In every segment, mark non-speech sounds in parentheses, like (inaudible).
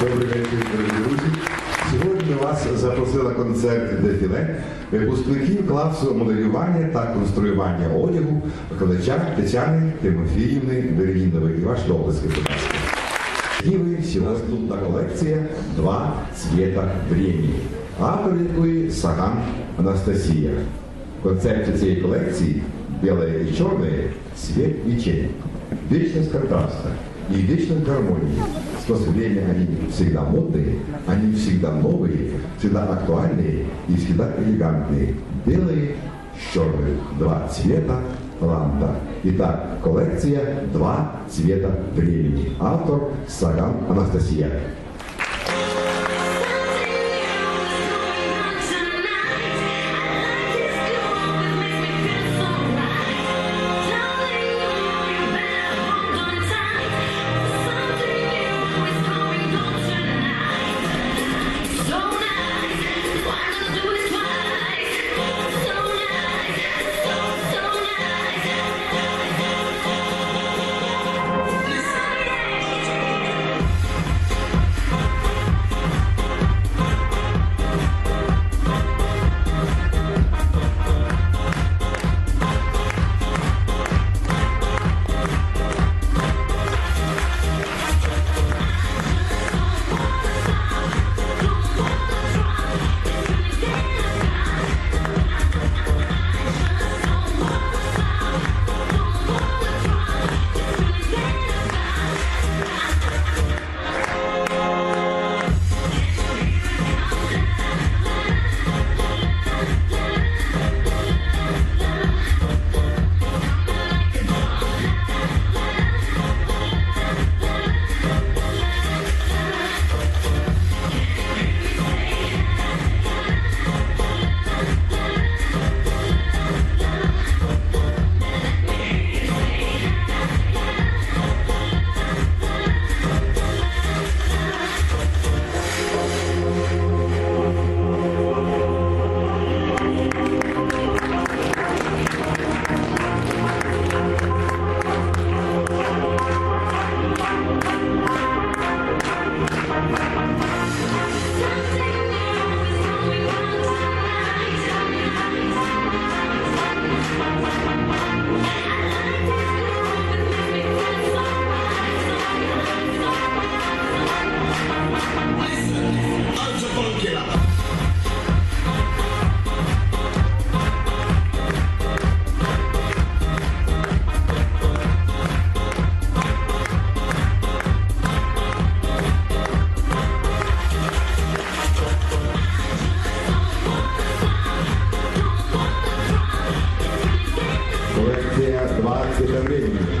Добрий вечір, дорогі друзі. Сьогодні вас запросила концерт дефіле випускників класу моделювання та конструювання одягу викладача Тетяни Тимофіївни Бергінової. Ваші обласки, будь ласка. Діви сьогодні колекція Два цвіта времени, автор якої Саган Анастасія. В концепті цієї колекції біле і чорне цвет і тень. Вечность контраста и вечность гармонии. С последними они всегда модные, они всегда новые, всегда актуальные и всегда элегантные. Белые с черным. Два цвета лампа. Итак, коллекция «Два цвета времени». Автор Саган Анастасия.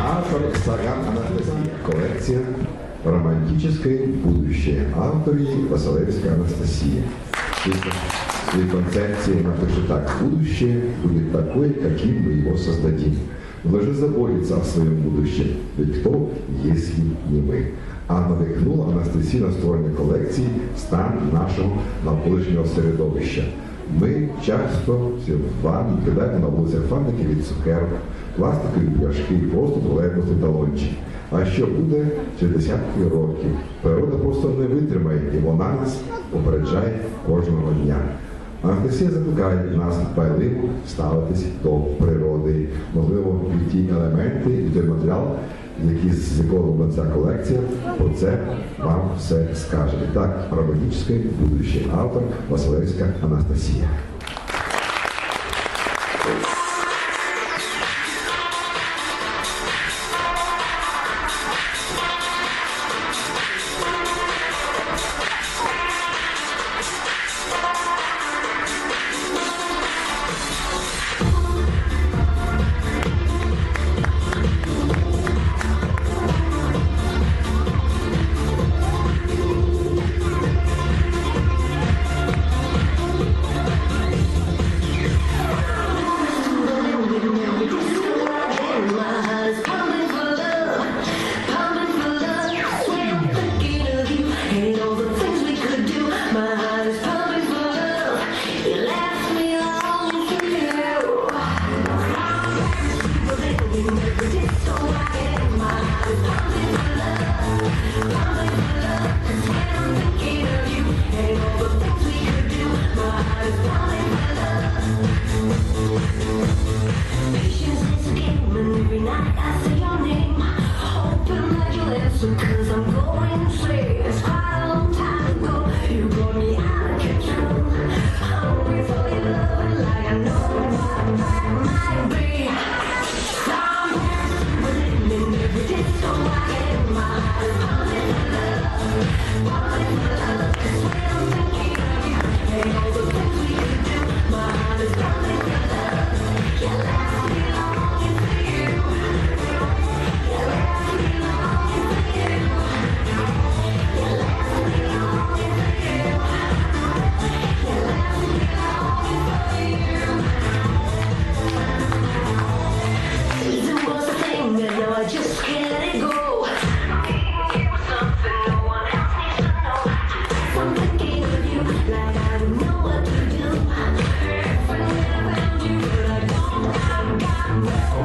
Автор Саган Анастасия. Коллекция «Романтическое будущее». Автор ей Василевская Анастасия. И в своей концепции она пишет так. Будущее будет такое, каким мы его создадим. Мы должны заботиться о своем будущем. Ведь кто, если не мы? А надихнула Анастасія на створення колекції стан нашого навколишнього середовища. Ми часто всі вам кидаємо на вулицях фаники від цукерок, пластикові пляшки, просто туалетності талончик. А що буде через десятки років? Природа просто не витримає, і вона нас попереджає кожного дня. Анастасія закликає нас дбайливо ставитись до природи, можливо, і ті елементи, і той матеріал, які з якого була ця колекція, про це вам все скаже. І так, романтичне будущий автор Василевська Анастасія.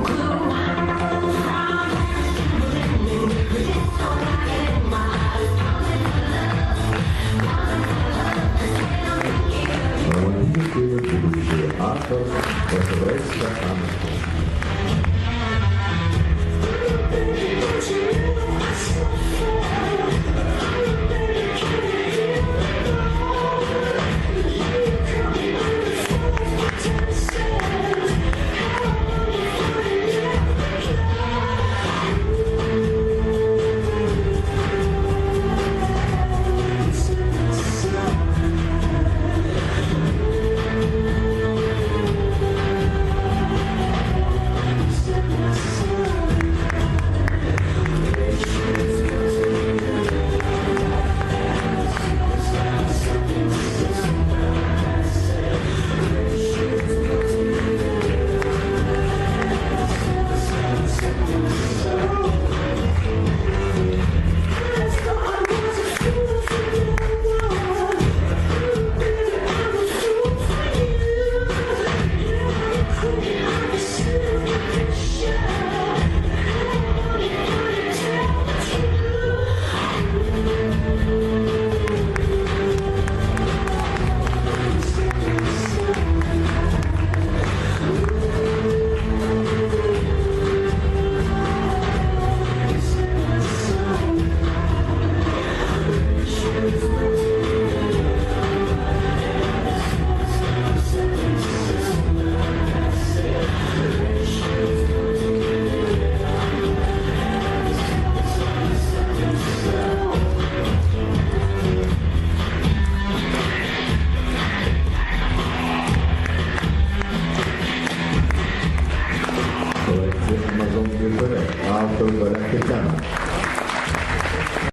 Oh, (laughs)